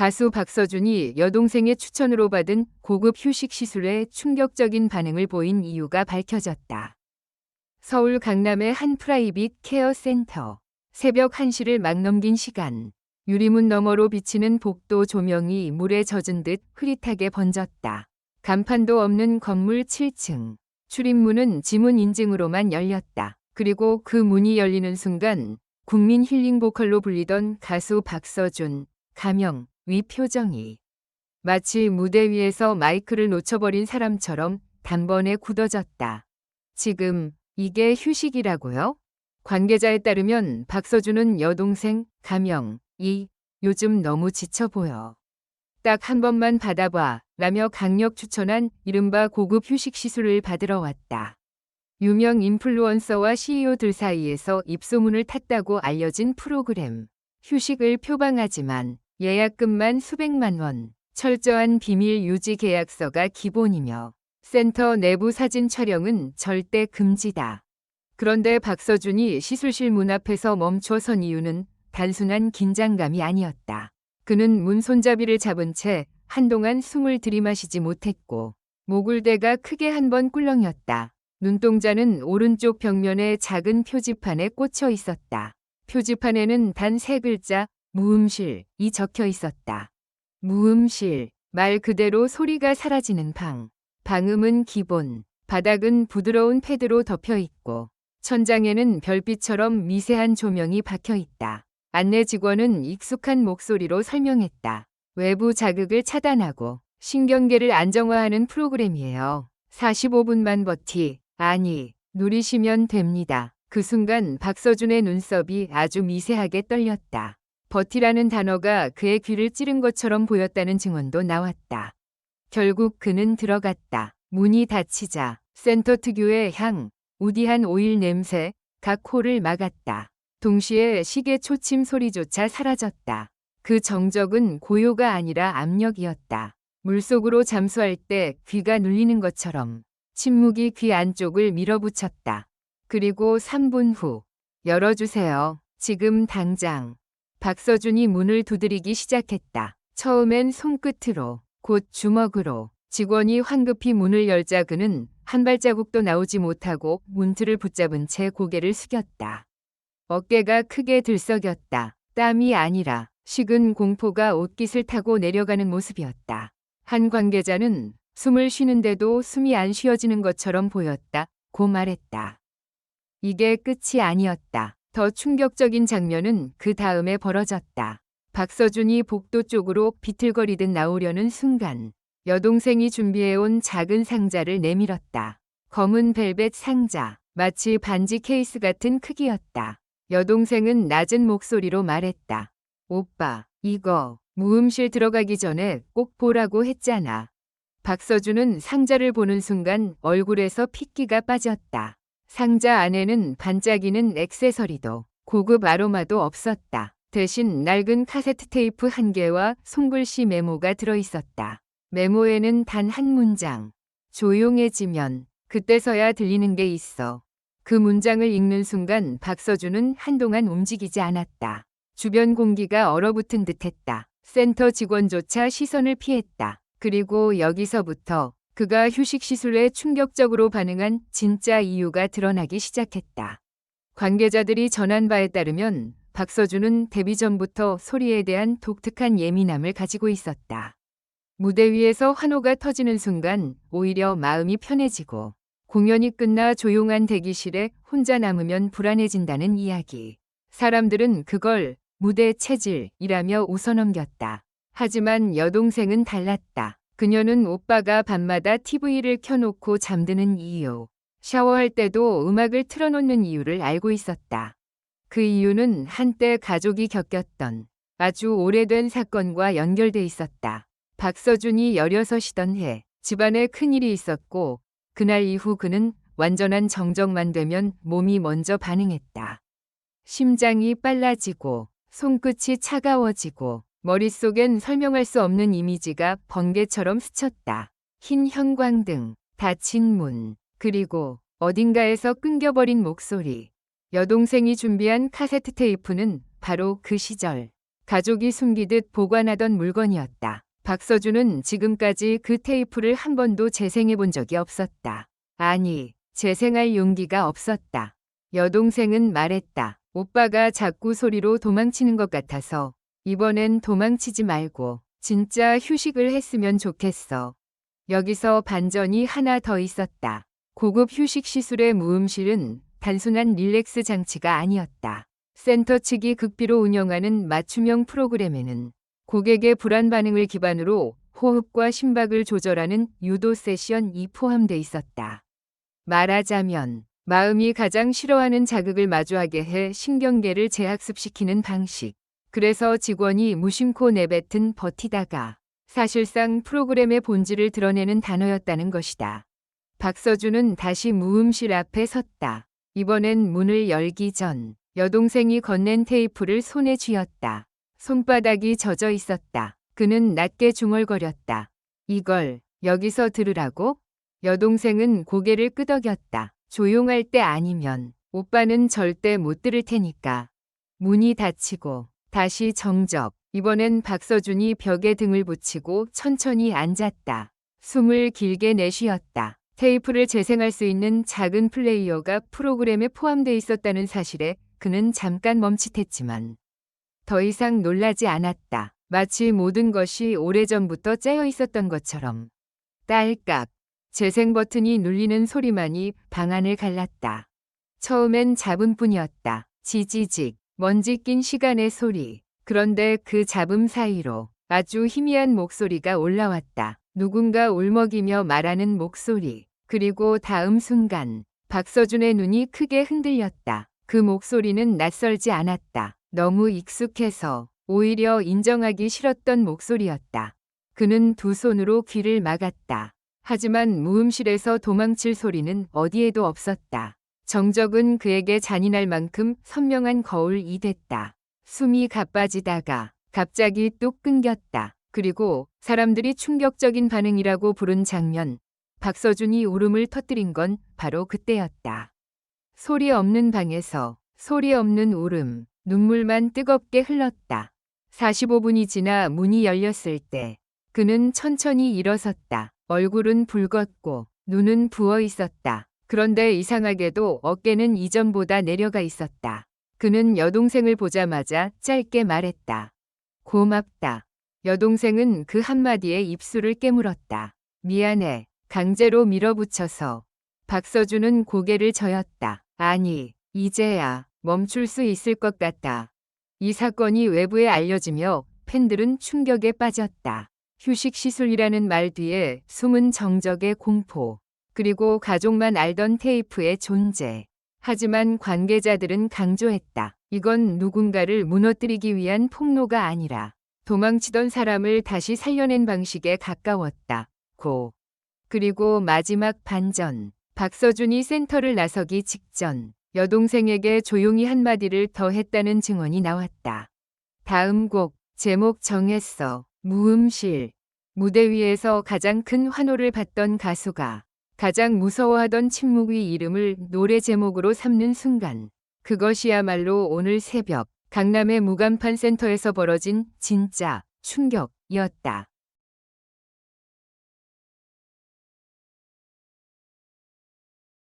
가수 박서준이 여동생의 추천으로 받은 고급 휴식 시술에 충격적인 반응을 보인 이유가 밝혀졌다. 서울 강남의 한 프라이빗 케어 센터. 새벽 1시를 막 넘긴 시간. 유리문 너머로 비치는 복도 조명이 물에 젖은 듯 흐릿하게 번졌다. 간판도 없는 건물 7층. 출입문은 지문 인증으로만 열렸다. 그리고 그 문이 열리는 순간 국민 힐링 보컬로 불리던 가수 박서준, 가명, 위 표정이 마치 무대 위에서 마이크를 놓쳐버린 사람처럼 단번에 굳어졌다. 지금 이게 휴식이라고요? 관계자에 따르면 박서준은 여동생 가명 이 요즘 너무 지쳐 보여. 딱 한 번만 받아봐 라며 강력 추천한 이른바 고급 휴식 시술을 받으러 왔다. 유명 인플루언서와 CEO들 사이에서 입소문을 탔다고 알려진 프로그램. 휴식을 표방하지만 예약금만 수백만 원, 철저한 비밀 유지 계약서가 기본이며 센터 내부 사진 촬영은 절대 금지다. 그런데 박서준이 시술실 문 앞에서 멈춰 선 이유는 단순한 긴장감이 아니었다. 그는 문 손잡이를 잡은 채 한동안 숨을 들이마시지 못했고 목울대가 크게 한 번 꿀렁였다. 눈동자는 오른쪽 벽면에 작은 표지판에 꽂혀 있었다. 표지판에는 단 세 글자 무음실이 적혀 있었다. 무음실 말 그대로 소리가 사라지는 방. 방음은 기본. 바닥은 부드러운 패드로 덮여 있고 천장에는 별빛처럼 미세한 조명이 박혀 있다. 안내 직원은 익숙한 목소리로 설명했다. 외부 자극을 차단하고 신경계를 안정화하는 프로그램이에요. 45분만 버티, 아니, 누리시면 됩니다. 그 순간 박서준의 눈썹이 아주 미세하게 떨렸다. 버티라는 단어가 그의 귀를 찌른 것처럼 보였다는 증언도 나왔다. 결국 그는 들어갔다. 문이 닫히자 센터 특유의 향, 우디한 오일 냄새, 각 코를 막았다. 동시에 시계 초침 소리조차 사라졌다. 그 정적은 고요가 아니라 압력이었다. 물속으로 잠수할 때 귀가 눌리는 것처럼 침묵이 귀 안쪽을 밀어붙였다. 그리고 3분 후 열어주세요. 지금 당장. 박서준이 문을 두드리기 시작했다. 처음엔 손끝으로, 곧 주먹으로. 직원이 황급히 문을 열자 그는 한 발자국도 나오지 못하고 문틀을 붙잡은 채 고개를 숙였다. 어깨가 크게 들썩였다. 땀이 아니라 식은 공포가 옷깃을 타고 내려가는 모습이었다. 한 관계자는 숨을 쉬는데도 숨이 안 쉬어지는 것처럼 보였다. 고 말했다. 이게 끝이 아니었다. 더 충격적인 장면은 그 다음에 벌어졌다. 박서준이 복도 쪽으로 비틀거리듯 나오려는 순간 여동생이 준비해온 작은 상자를 내밀었다. 검은 벨벳 상자, 마치 반지 케이스 같은 크기였다. 여동생은 낮은 목소리로 말했다. 오빠, 이거 무음실 들어가기 전에 꼭 보라고 했잖아. 박서준은 상자를 보는 순간 얼굴에서 핏기가 빠졌다. 상자 안에는 반짝이는 액세서리도 고급 아로마도 없었다. 대신 낡은 카세트 테이프 한 개와 손글씨 메모가 들어 있었다. 메모에는 단 한 문장. 조용해지면 그때서야 들리는 게 있어. 그 문장을 읽는 순간 박서준은 한동안 움직이지 않았다. 주변 공기가 얼어붙은 듯했다. 센터 직원조차 시선을 피했다. 그리고 여기서부터 그가 휴식 시술에 충격적으로 반응한 진짜 이유가 드러나기 시작했다. 관계자들이 전한 바에 따르면 박서준은 데뷔 전부터 소리에 대한 독특한 예민함을 가지고 있었다. 무대 위에서 환호가 터지는 순간 오히려 마음이 편해지고 공연이 끝나 조용한 대기실에 혼자 남으면 불안해진다는 이야기. 사람들은 그걸 무대 체질이라며 웃어넘겼다. 하지만 여동생은 달랐다. 그녀는 오빠가 밤마다 TV를 켜놓고 잠드는 이유, 샤워할 때도 음악을 틀어놓는 이유를 알고 있었다. 그 이유는 한때 가족이 겪었던 아주 오래된 사건과 연결돼 있었다. 박서준이 16이던 해 집안에 큰일이 있었고 그날 이후 그는 완전한 정적만 되면 몸이 먼저 반응했다. 심장이 빨라지고 손끝이 차가워지고 머릿속엔 설명할 수 없는 이미지가 번개처럼 스쳤다. 흰 형광등, 닫힌 문, 그리고 어딘가에서 끊겨버린 목소리. 여동생이 준비한 카세트 테이프는 바로 그 시절 가족이 숨기듯 보관하던 물건이었다. 박서준은 지금까지 그 테이프를 한 번도 재생해 본 적이 없었다. 아니, 재생할 용기가 없었다. 여동생은 말했다. 오빠가 자꾸 소리로 도망치는 것 같아서 이번엔 도망치지 말고 진짜 휴식을 했으면 좋겠어. 여기서 반전이 하나 더 있었다. 고급 휴식 시술의 무음실은 단순한 릴렉스 장치가 아니었다. 센터 측이 극비로 운영하는 맞춤형 프로그램에는 고객의 불안 반응을 기반으로 호흡과 심박을 조절하는 유도 세션이 포함돼 있었다. 말하자면 마음이 가장 싫어하는 자극을 마주하게 해 신경계를 재학습시키는 방식. 그래서 직원이 무심코 내뱉은 버티다가 사실상 프로그램의 본질을 드러내는 단어였다는 것이다. 박서준은 다시 무음실 앞에 섰다. 이번엔 문을 열기 전 여동생이 건넨 테이프를 손에 쥐었다. 손바닥이 젖어 있었다. 그는 낮게 중얼거렸다. 이걸 여기서 들으라고? 여동생은 고개를 끄덕였다. 조용할 때 아니면 오빠는 절대 못 들을 테니까. 문이 닫히고 다시 정적. 이번엔 박서준이 벽에 등을 붙이고 천천히 앉았다. 숨을 길게 내쉬었다. 테이프를 재생할 수 있는 작은 플레이어가 프로그램에 포함돼 있었다는 사실에 그는 잠깐 멈칫했지만 더 이상 놀라지 않았다. 마치 모든 것이 오래전부터 짜여 있었던 것처럼. 딸깍. 재생 버튼이 눌리는 소리만이 방안을 갈랐다. 처음엔 잡음뿐이었다. 지지직. 먼지 낀 시간의 소리. 그런데 그 잡음 사이로 아주 희미한 목소리가 올라왔다. 누군가 울먹이며 말하는 목소리. 그리고 다음 순간 박서준의 눈이 크게 흔들렸다. 그 목소리는 낯설지 않았다. 너무 익숙해서 오히려 인정하기 싫었던 목소리였다. 그는 두 손으로 귀를 막았다. 하지만 무음실에서 도망칠 소리는 어디에도 없었다. 정적은 그에게 잔인할 만큼 선명한 거울이 됐다. 숨이 가빠지다가 갑자기 뚝 끊겼다. 그리고 사람들이 충격적인 반응이라고 부른 장면. 박서준이 울음을 터뜨린 건 바로 그때였다. 소리 없는 방에서 소리 없는 울음, 눈물만 뜨겁게 흘렀다. 45분이 지나 문이 열렸을 때 그는 천천히 일어섰다. 얼굴은 붉었고 눈은 부어 있었다. 그런데 이상하게도 어깨는 이전보다 내려가 있었다. 그는 여동생을 보자마자 짧게 말했다. 고맙다. 여동생은 그 한마디에 입술을 깨물었다. 미안해. 강제로 밀어붙여서. 박서준은 고개를 저였다. 아니, 이제야 멈출 수 있을 것 같다. 이 사건이 외부에 알려지며 팬들은 충격에 빠졌다. 휴식 시술이라는 말 뒤에 숨은 정적의 공포, 그리고 가족만 알던 테이프의 존재. 하지만 관계자들은 강조했다. 이건 누군가를 무너뜨리기 위한 폭로가 아니라 도망치던 사람을 다시 살려낸 방식에 가까웠다. 고. 그리고 마지막 반전. 박서준이 센터를 나서기 직전 여동생에게 조용히 한마디를 더 했다는 증언이 나왔다. 다음 곡 제목 정했어. 무음실. 무대 위에서 가장 큰 환호를 받던 가수가 가장 무서워하던 침묵 위 이름을 노래 제목으로 삼는 순간 그것이야말로 오늘 새벽 강남의 무간판 센터에서 벌어진 진짜 충격이었다.